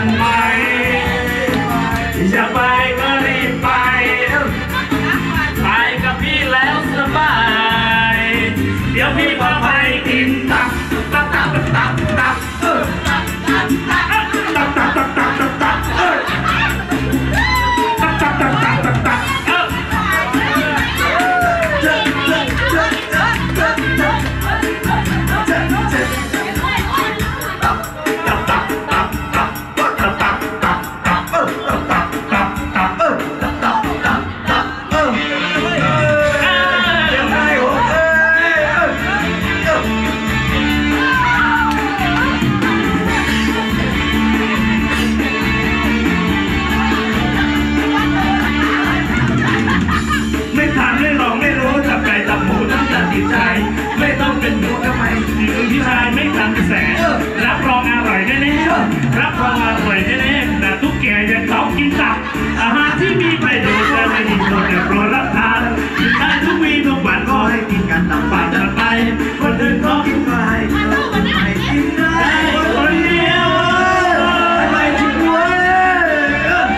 ันไหจะไปก็รีบไป ไปกับพี่แล้วสบาย เดี๋ยวพี่พาไปกินตับ ชายไม่ตัมกรแส รับรองอร่อยแน่ๆรับรองอร่อยแน่ๆแต่ทุกแก่ยังต้องกินตับ อาหารที่มีไประโยจะไม่มีโทษแต่โปรดรับทานกินได้ทุกวีทุกวันก็ให้กินกันตับปากกันไป คนอื่นก็กินไปไม่กินได้คนเดียวไม่กินเวย